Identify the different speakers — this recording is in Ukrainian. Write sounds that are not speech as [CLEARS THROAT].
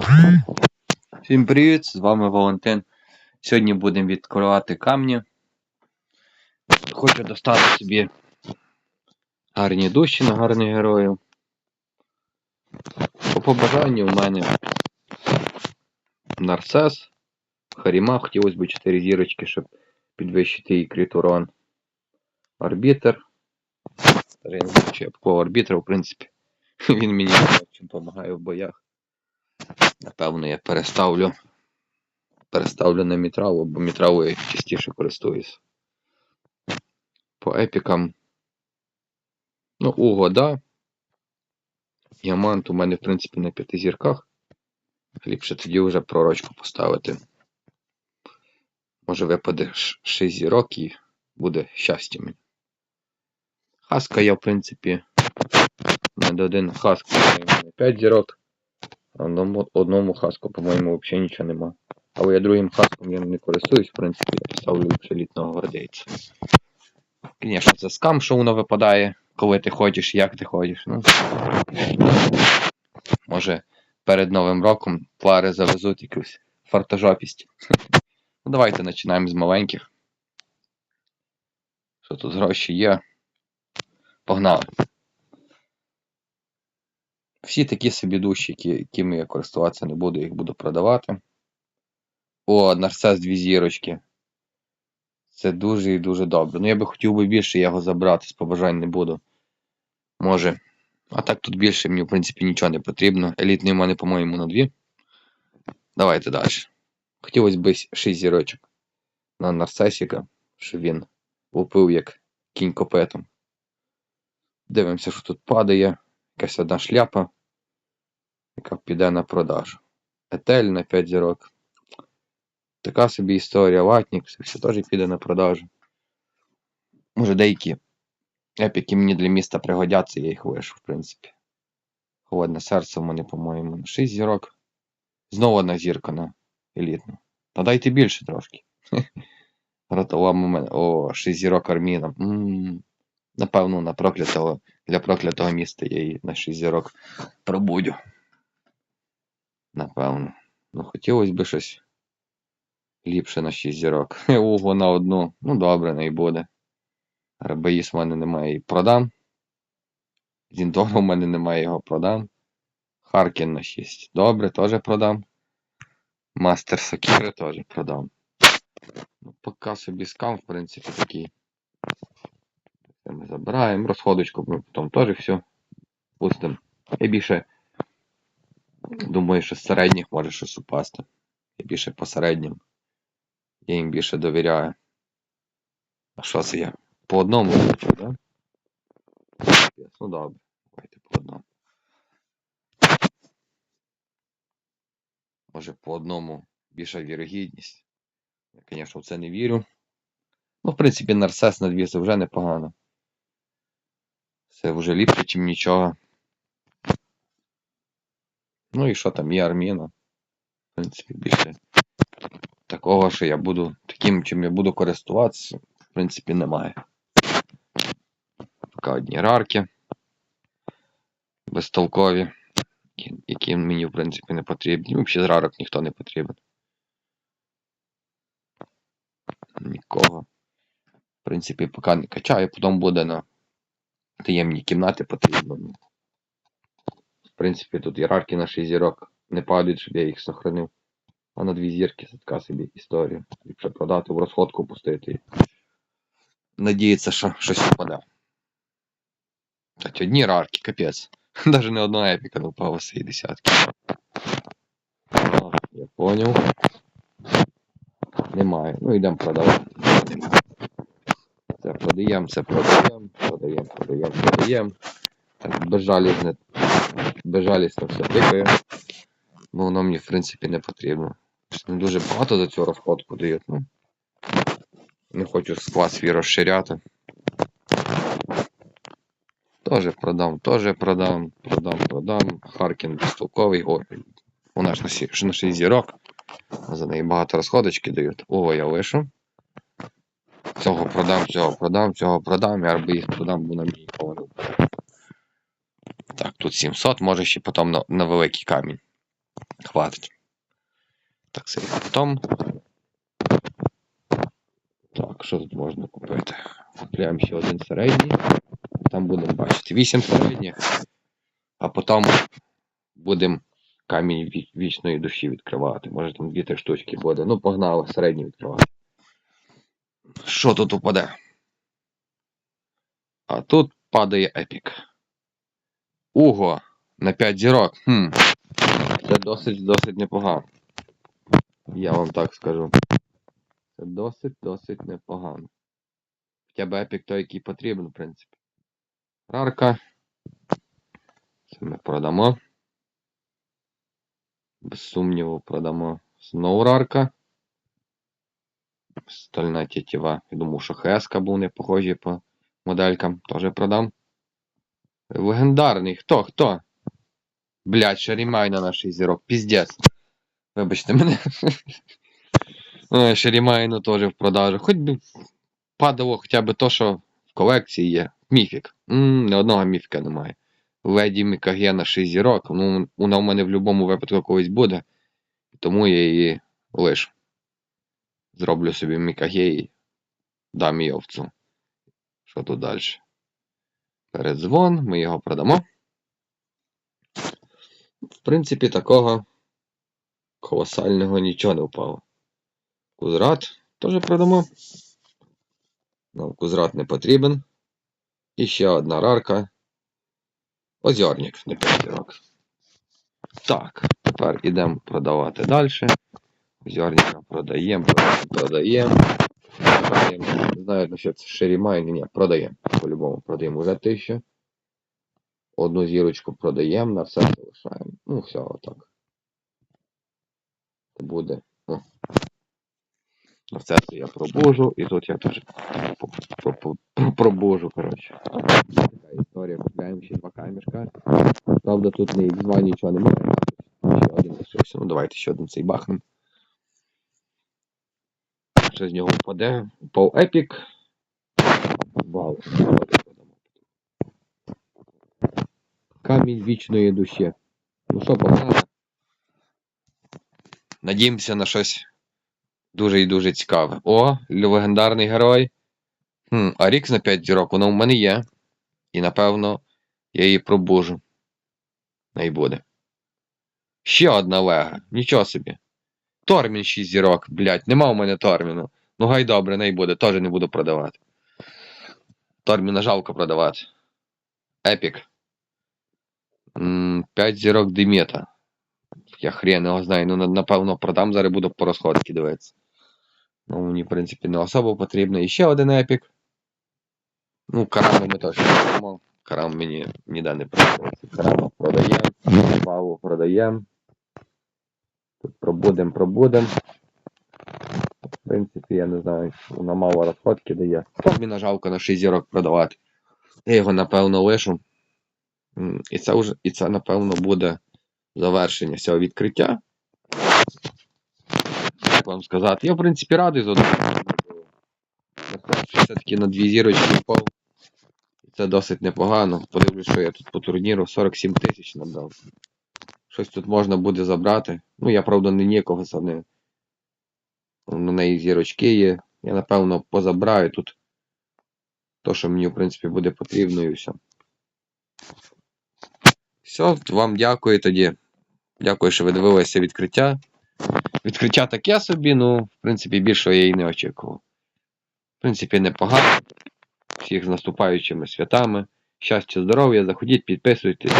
Speaker 1: [CLEARS THROAT] Всім привіт! З вами Валентин. Сьогодні будемо відкривати камні. Хочу достати собі гарні душі на гарних героїв. По побажанню в мене Нарцес, Харіма, хотілося б 4 зірочки, щоб підвищити її крит урон. Арбітер. Чи я по арбітра, в принципі. [LAUGHS] Він мені допомагає в боях. Напевно, я переставлю. Переставлю на мітраву, бо мітравою я частіше користуюсь. По епікам. Ну, угода. Діамант у мене, в принципі, на п'яти зірках. Ліпше тоді вже пророчку поставити. Може випаде 6 зірок і буде щастя мені. Хаска я, в принципі, на один хаску маю 5 зірок. Одному, одному хаску, по-моєму, взагалі нічого нема. Але я другим хаском я не користуюсь, в принципі, ліпше літного гвардейця. Звісно, це скам, що воно випадає, коли ти ходиш, як ти ходиш. Ну. Може, перед Новим роком твари завезуть якусь фартожопість. Ну, давайте починаємо з маленьких. Що тут гроші є? Погнали. Всі такі собі душі, якими я користуватися не буду, їх буду продавати. О, нарцес дві зірочки. Це дуже і дуже добре. Ну я би хотів би більше його забрати, з побажань не буду. Може. А так тут більше мені, в принципі, нічого не потрібно. Елітний у мене, по-моєму, на дві. Давайте далі. Хотілося б 6 зірочок на нарцесіка, щоб він лупив як кінь копетом. Дивимося, що тут падає. Якась одна шляпа, яка піде на продажу. Етель на 5 зірок. Така собі історія, ватник, це все теж піде на продажу. Може деякі епіки мені для міста пригодяться, я їх вишу, в принципі. Холодне серце в мене, по-моєму, на 6 зірок. Знову одна зірка на елітну. Та дайте більше трошки. [LAUGHS] Ротова момент. О, 6 зірок арміна. Напевно, на проклятого, для проклятого міста я її на 6 зірок пробудю. Напевно. Ну, хотілося б щось ліпше на 6 зірок. [LAUGHS] Уго на одну. Ну добре, не буде. Рабеїс в мене немає і продам. Зіндора в мене немає, його продам. Харкін на 6. Добре, теж продам. Мастер Сокіри теж продам. Ну, поки собі скам, в принципі, такий. Це ми забираємо. Розходочку ми потім теж все пустимо. Я більше думаю, що з середніх може щось упасти. Я більше по середнім. Я їм більше довіряю. А що це я? По одному так? Ну добре, давайте по одному. Може по одному більша вірогідність. Я, звісно, в це не вірю. Ну, в принципі, нарцес на дві вже непогано. Це вже ліпше, ніж нічого. Ну і що там є арміна? В принципі, більше такого, що я буду таким, чим я буду користуватися, в принципі, немає. Поки одні рарки. Безтолкові, які мені, в принципі, не потрібні. Взагалі з рарок ніхто не потрібен. Нікого. В принципі, поки не качаю, потім буде на таємні кімнати потрібно. В принципі, тут ієрархи на 6 зірок не падають, щоб я їх сохранив. А на дві зірки така собі історія. Ліпше продати в розходку пустити. Надіється, що щось впаде. Так, одні рарки, капець. [LAUGHS] Даже не одного епіка не впало з цієї десятки. Я поняв. Немає. Ну йдемо продавати. Продаємо, це продаємо, продаємо, продаємо, продаємо. Безжалісне, безжалісно все тикає. Бо воно мені, в принципі, не потрібно. Не дуже багато за цю розходку дають, ну. Не хочу склад свій розширяти. Тоже продам, тоже продам, продам, продам. Харкін безтолковий. О, вона ж на, на 6 зірок. За неї багато розходочки дають. Ого, я вийшов. Цього продам, цього продам, цього продам, я би їх продам, бо на мені впаде. Так, тут 700, може ще потім на, на великий камінь. Хватить. Так, це потім. Так, що тут можна купити? Купляємо ще один середній. Там будемо бачити 8 середніх. А потім будемо камінь вічної душі відкривати. Може там 2-3 штучки буде. Ну, погнали, середній відкривати. Що тут упаде? А тут падає епік. Уго на 5 зірок. Хм. Це досить досить непогано. Я вам так скажу. Це досить досить непогано. Хоча б епік той, який потрібен, в принципі. Рарка. Це ми продамо. Без сумніву продамо знову рарка. Стальна тітєва. Я думав, що ХСК був не похожий по моделькам. Теж продам. Легендарний. Хто? Хто? Блять, Шарімайна на 6 зірок. Піздець. Вибачте мене. [LAUGHS] Шарімайну теж в продажу. Хоч би падало хоча б то, що в колекції є. Міфік. не одного міфіка немає. Леді Мікаге на 6 зірок. Ну, вона в мене в будь-якому випадку колись буде. Тому я її лишу. Зроблю собі Мікаге і дам її овцу. Що тут далі? Передзвон, ми його продамо. В принципі, такого колосального нічого не впало. Кузрат теж продамо. Нам кузрат не потрібен. І ще одна рарка. Озерник 5 рок. Так, тепер ідемо продавати далі. Озерника продаємо, продаємо, продаємо. Продаємо. Не знаю, насчет Шерімайн, ні, продаємо. По-любому продаємо вже 1000. Одну зірочку продаємо, на все залишаємо. Ну, все, отак. Буде. О. На все це я пробужу, і тут я теж пробужу, коротше. Така історія, купляємо ще два камішка. Правда, тут не X2 нічого немає. Ще один. Ну, давайте ще один цей бахнем. Що з нього впаде? Упав епік. Вау. Камінь вічної душі. Ну що, погнали? Надіємося на щось дуже і дуже цікаве. О, легендарний герой. Хм, а Рікс на 5 зірок, вона в мене є. І напевно я її пробужу. Не буде. Ще одна лега. Нічого собі. Тормін 6 зірок, блять, нема у мене Торміну. Ну гай добре, не буде, теж не буду продавати. Торміна жалко продавати. Епік. 5 зірок Демета. Я хрен його знаю. Ну, напевно, продам, зараз буду по розходки дивитися. Ну, мені, в принципі, не особо потрібно. І ще один епік. Ну, караму ми теж продамо. Карам мені ніде не подобається. Караму продаємо. Паву продаємо. Тут пробудем, пробудем. В принципі, я не знаю, вона мало розходки дає. Мені жалко на 6 зірок продавати. Я його, напевно, лишу. І це вже, і це, напевно, буде завершення цього відкриття. Як вам сказати? Я, в принципі, радий з одного. Все-таки на дві зірочки впав. Це досить непогано. Подивлюсь, що я тут по турніру 47 тисяч набрав. Щось тут можна буде забрати. Ну, я, правда, не нікого за не. На неї зірочки є. Я, напевно, позабираю тут. То, що мені, в принципі, буде потрібно, і все. Все, вам дякую тоді. Дякую, що ви дивилися відкриття. Відкриття таке собі, ну, в принципі, більшого я і не очікував. В принципі, непогано. Всіх з наступаючими святами. Щастя, здоров'я, заходіть, підписуйтесь.